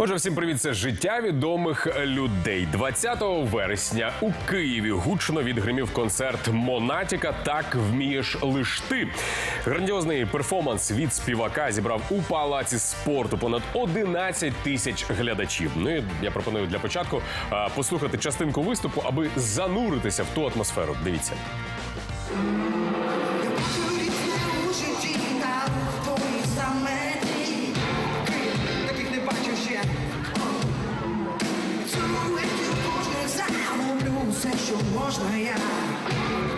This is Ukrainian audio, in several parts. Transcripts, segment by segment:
Отже, всім привіт, це життя відомих людей. 20 вересня у Києві гучно відгримів концерт Монатіка. Так вмієш лиш ти. Грандіозний перформанс від співака зібрав у палаці спорту понад 11 тисяч глядачів. Ну і я пропоную для початку послухати частинку виступу, аби зануритися в ту атмосферу. Дивіться. У можна я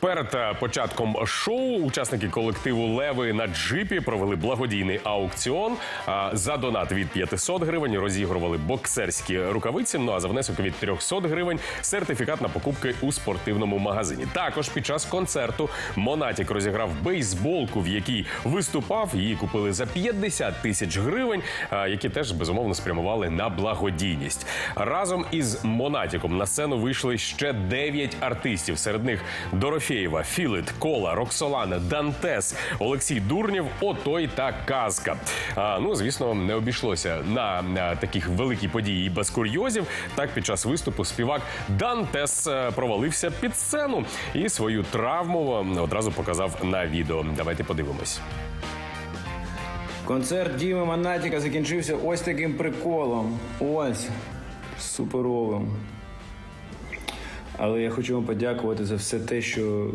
Перед е, початком шоу учасники колективу Леви на джипі провели благодійний аукціон. За донат від 500 гривень розігрували боксерські рукавиці. Ну а за внесок від 300 гривень сертифікат на покупки у спортивному магазині. Також під час концерту Монатік розіграв бейсболку, в якій виступав. Її купили за 50 тисяч гривень, які теж безумовно спрямували на благодійність. Разом із Монатіком на сцену вийшли ще 9 артистів. Серед них Дорофєєва, Філит, Кола, Роксолана, Дантес, Олексій Дурнєв, Отой та Казка. А, ну, звісно, не обійшлося на, на таких великій події і без курйозів. Так, під час виступу співак Дантес е, провалився під сцену і свою травму е, одразу показав на відео. Давайте подивимось. Концерт Діми Монатіка закінчився ось таким приколом. Ось. Суперовим. Але я хочу вам подякувати за все те, що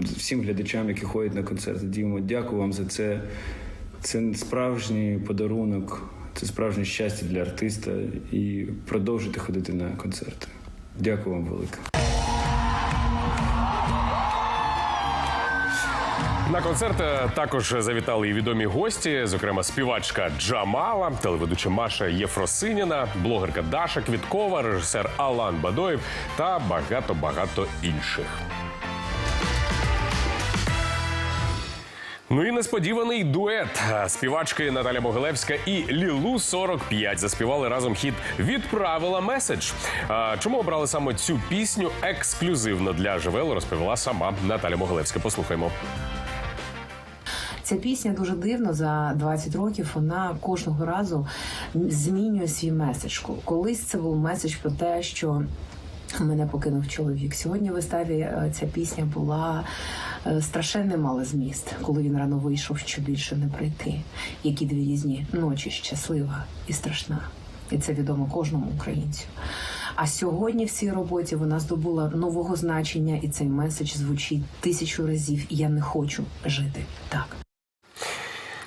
всім глядачам, які ходять на концерти. Дімо, дякую вам за це. Це справжній подарунок, це справжнє щастя для артиста. І продовжуйте ходити на концерти. Дякую вам велике. На концерт е, також завітали і відомі гості, зокрема співачка Джамала, телеведуча Маша Єфросиніна, блогерка Даша Квіткова, режисер Алан Бадоєв та багато багато інших. Ну і несподіваний дует. Співачки Наталя Могилевська і Лілу 45 заспівали разом хіт Відправила меседж. Чому обрали саме цю пісню ексклюзивно для ЖВЛ, розповіла сама Наталя Могилевська. Послухаймо. Ця пісня дуже дивно за 20 років. Вона кожного разу змінює свій меседж. Колись це був меседж про те, що мене покинув чоловік. Сьогодні в виставі е, ця пісня була е, мала зміст, коли він рано вийшов, що більше не прийти. Які дві різні ночі щаслива і страшна. І це відомо кожному українцю. А сьогодні в цій роботі вона здобула нового значення, і цей меседж звучить тисячу разів. Я не хочу жити так.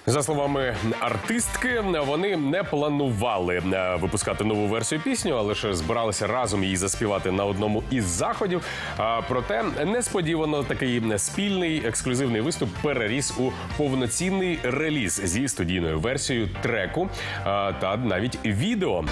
За словами артистки, вони не планували е, випускати нову версію пісню, а лише збиралися разом її заспівати на одному із заходів. Проте несподівано такий спільний ексклюзивний виступ переріс у повноцінний реліз зі студійною версією треку та навіть відео.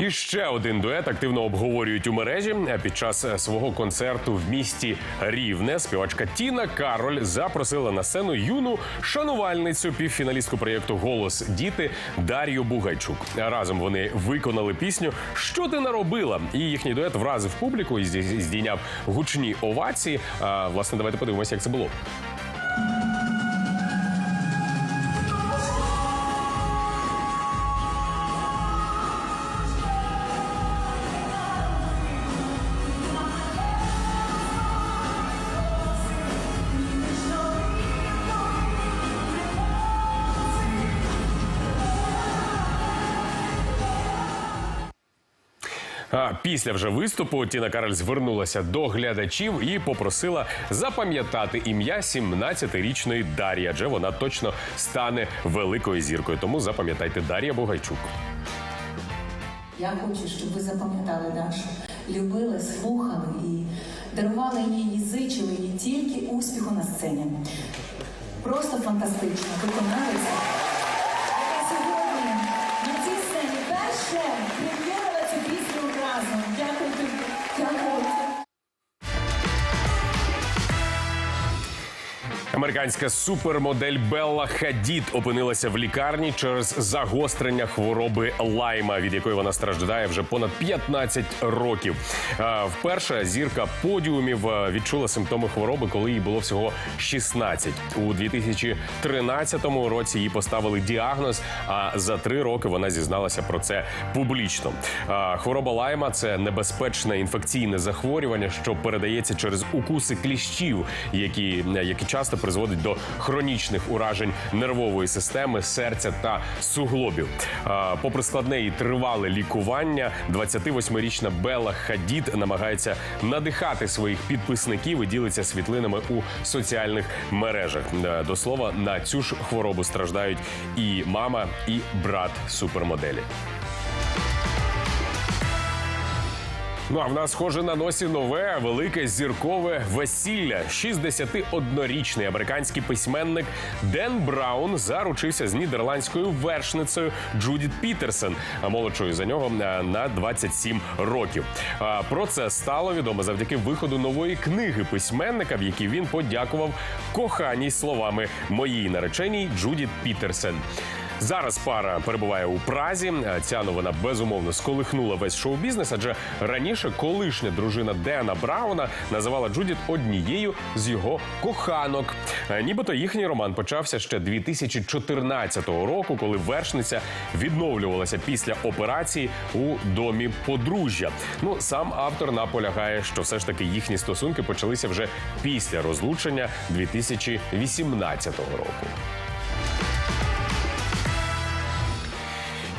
І ще один дует активно обговорюють у мережі під час свого концерту в місті Рівне. Співачка Тіна Кароль запросила на сцену юну шанувальницю півфіналістку проєкту Голос діти Дар'ю Бугайчук. Разом вони виконали пісню Що ти наробила? І їхній дует вразив публіку і зді- здійняв гучні овації. А, власне, давайте подивимося, як це було. А після вже виступу Тіна Кароль звернулася до глядачів і попросила запам'ятати ім'я 17-річної Дар'ї, адже вона точно стане великою зіркою. Тому запам'ятайте Дар'я Бугайчук. Я хочу, щоб ви запам'ятали Дашу, любили, слухали і дарували їй, зичили їй тільки успіху на сцені. Просто фантастично виконавиця. яка сьогодні на цій сцені перше Американська супермодель Белла Хадід опинилася в лікарні через загострення хвороби лайма, від якої вона страждає вже понад 15 років. Вперше зірка подіумів відчула симптоми хвороби, коли їй було всього 16. У 2013 році їй поставили діагноз. А за три роки вона зізналася про це публічно. Хвороба лайма це небезпечне інфекційне захворювання, що передається через укуси кліщів, які, які часто призводить до хронічних уражень нервової системи, серця та суглобів. Попри складне і тривале лікування, 28-річна Белла Хадід намагається надихати своїх підписників і ділиться світлинами у соціальних мережах. Е, До слова, на цю ж хворобу страждають і мама, і брат супермоделі. Ну а в нас схоже на носі нове велике зіркове весілля. 61-річний американський письменник Ден Браун заручився з нідерландською вершницею Джудіт Пітерсен, а молодшою за нього е, на 27 років. Про це стало відомо завдяки виходу нової книги письменника, в якій він подякував коханій словами моїй нареченій Джудіт Пітерсен. Зараз пара перебуває у Празі. Ця новина безумовно сколихнула весь шоу-бізнес, адже раніше колишня дружина Дена Брауна називала Джудіт однією з його коханок. Е, Нібито їхній роман почався ще 2014 року, коли вершниця відновлювалася після операції у домі подружжя. Ну сам автор наполягає, що все ж таки їхні стосунки почалися вже після розлучення 2018 року.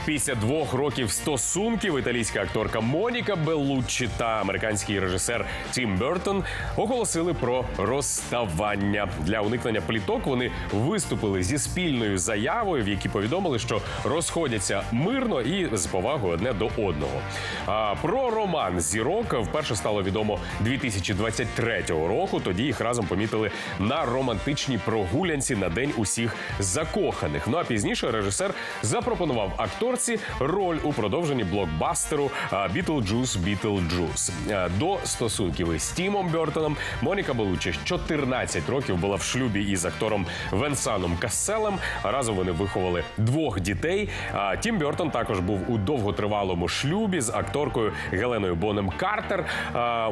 Після двох років стосунків італійська акторка Моніка Беллуччі та американський режисер Тім Бертон оголосили про розставання. Для уникнення пліток вони виступили зі спільною заявою, в якій повідомили, що розходяться мирно і з повагою одне до одного. А про роман зірок вперше стало відомо 2023 року. Тоді їх разом помітили на романтичній прогулянці на день усіх закоханих. Ну а пізніше режисер запропонував акторці роль у продовженні блокбастеру Бітлджус Бітлджус. До стосунків із Тімом Бертоном Моніка Белучі 14 років була в шлюбі із актором Венсаном Касселем. Разом вони виховали двох дітей. А Тім Бертон також був у довготривалому шлюбі з акторкою Геленою Бонем Картер.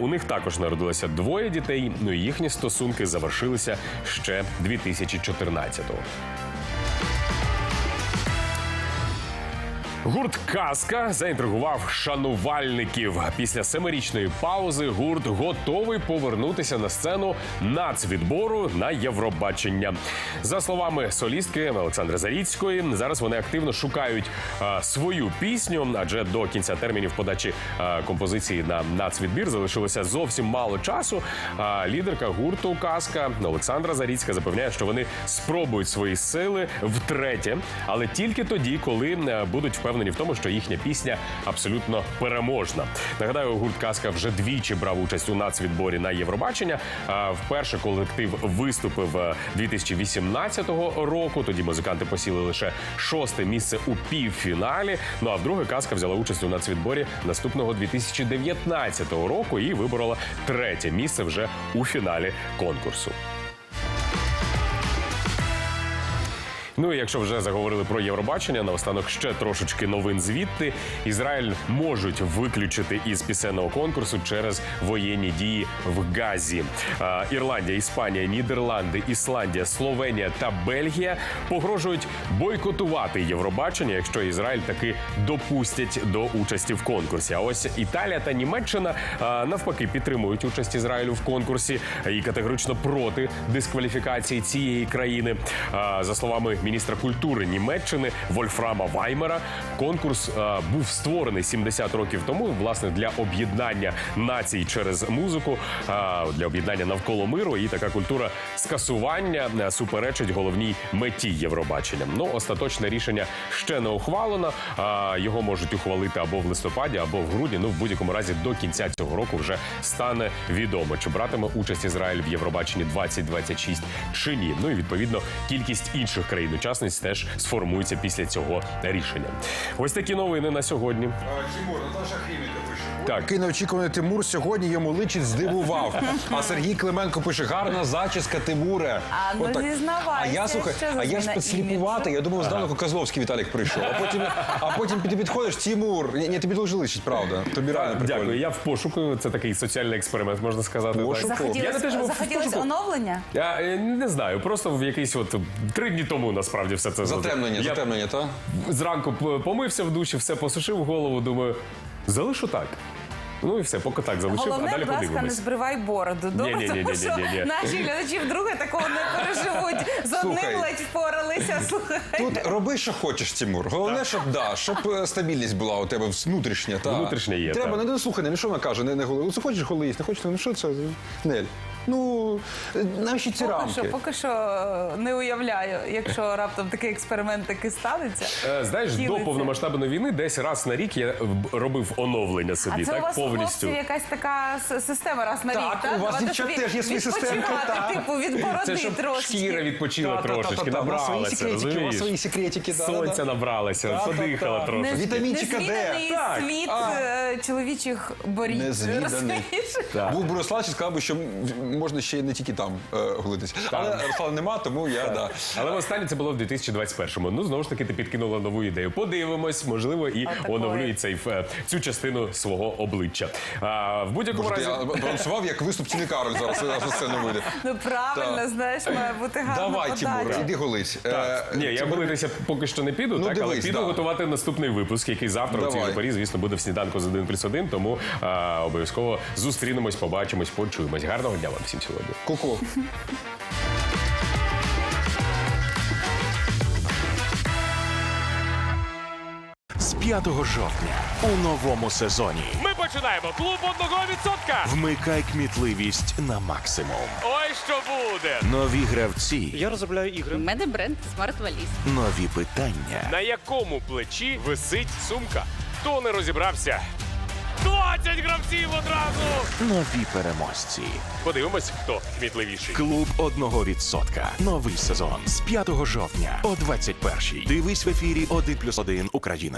У них також народилося двоє дітей. Ну і їхні стосунки завершилися ще 2014-го. Гурт Казка заінтригував шанувальників. Після семирічної паузи гурт готовий повернутися на сцену нацвідбору на Євробачення. За словами солістки Олександри Заріцької, зараз вони активно шукають а, свою пісню, адже до кінця термінів подачі а, композиції на нацвідбір залишилося зовсім мало часу. А лідерка гурту Казка Олександра Заріцька запевняє, що вони спробують свої сили втретє, але тільки тоді, коли е, будуть впевнені в тому, що їхня пісня абсолютно переможна. Нагадаю, гурт Казка вже двічі брав участь у нацвідборі на Євробачення. Вперше колектив виступив е, 2018 року. Тоді музиканти посіли лише шосте місце у півфіналі. Ну а вдруге казка взяла участь у нацвідборі наступного 2019 року і виборола третє місце вже у фіналі конкурсу. Ну і якщо вже заговорили про Євробачення, наостанок ще трошечки новин звідти. Ізраїль можуть виключити із пісенного конкурсу через воєнні дії в Газі. Ірландія, Іспанія, Нідерланди, Ісландія, Словенія та Бельгія погрожують бойкотувати Євробачення, якщо Ізраїль таки допустять до участі в конкурсі. А ось Італія та Німеччина навпаки підтримують участь Ізраїлю в конкурсі і категорично проти дискваліфікації цієї країни. За словами міністра культури Німеччини Вольфрама Ваймера, конкурс а, був створений 70 років тому, власне, для об'єднання націй через музику, а, для об'єднання навколо миру. І така культура скасування суперечить головній меті Євробачення. Ну, остаточне рішення ще не ухвалено. Його можуть ухвалити або в листопаді, або в грудні. Ну, в будь-якому разі до кінця цього року вже стане відомо, чи братиме участь Ізраїль в Євробаченні 2026 чи ні. Ну і відповідно кількість інших країн учасниць теж сформуються після цього рішення. Ось такі новини на сьогодні. Тимур, Наташа Хріменко пише. Так. Такий неочікуваний Тимур сьогодні йому личить здивував. А Сергій Клименко пише: гарна зачіска Тимуре. А, ну, Отак. зізнавайся, А я слухай, що за а я ж зміна підсліпувати. Я думав, здалеку Козловський Віталік прийшов. А потім, а потім ти підходиш, Тимур. Ні, ні, тобі дуже личить, правда. Тобі реально прикольно. Дякую. Я в пошуку. Це такий соціальний експеримент, можна сказати. Пошуку? так. Я не теж був в Захотілося пошуку. оновлення? Я е, не знаю, просто в якийсь от три дні тому насправді все це Затемнення, Я затемнення, та? Зранку помився в душі, все посушив голову. Думаю, залишу так. Ну і все, поки так залишив, а далі будь ласка, не подивимось. збривай бороду. Добре, Ні-ні-ні-ні-ні-ні. тому що наші глядачі вдруге такого не переживуть. З Слухай. одним ледь впоралися. Слухай. Тут роби, що хочеш, Тимур. Головне, щоб да, щоб е, стабільність була у тебе внутрішня. Та. Внутрішня є, Треба, так. не слухай, не що вона каже, не, не голи. Ну, це хочеш голи їсти, не хочеш, ну що це? Нель. Ну, навіщо ці Поки рамки? що, поки що е, не уявляю, якщо раптом такий експеримент таки станеться. Е, Знаєш, до повномасштабної війни десь раз на рік я робив оновлення собі, А це у вас повністю. хлопців якась така система раз на Так, рік, у вас, дівчат, теж є свої системки, так. типу, від бороди Це щоб трошечки. шкіра відпочила трошечки, Та-та-та-та-та, у вас свої набралася, секретики, у вас свої секретики, да, Сонця да. набралася, Та-та-та. подихала трошки. Вітамінчика Д. Світ А. е, чоловічих борів. Незвіданий. Був Бориславич і сказав би, що можна ще не тільки там е, голитись. Але Руслана нема, тому я да. Але останнє це було в 2021-му. Ну знову ж таки, ти підкинула нову ідею. Подивимось, можливо, і Отакої. оновлю цей е, цю частину свого обличчя. А, в будь-якому Боже, разі. я балансував як виступ Тіни Кароль зараз на сцену вийде. Ну правильно, Так. знаєш, має бути гарна Давай, подача. Іди голись. Так, Е, ні, я Тимур, поки що не піду, Ну, так, але дивись, піду да. готувати наступний випуск, який завтра у цій Давай. порі, звісно, буде в сніданку з 1 плюс 1, тому а, обов'язково зустрінемось, побачимось, почуємось. Гарного дня вам всім сьогодні. Ку-ку. з 5 жовтня у новому сезоні. Ми починаємо клуб одного відсотка. Вмикай кмітливість на максимум. Ой, що буде? Нові гравці, Я розробляю ігри. У мене бренд Smart Valise. нові питання, На якому плечі висить сумка? Хто не розібрався? 20 гравців одразу. нові переможці. Подивимось, хто кмітливіший. Клуб одного відсотка. Новий сезон з 5 жовтня о 21-й. Дивись в ефірі 1+,1 Україна.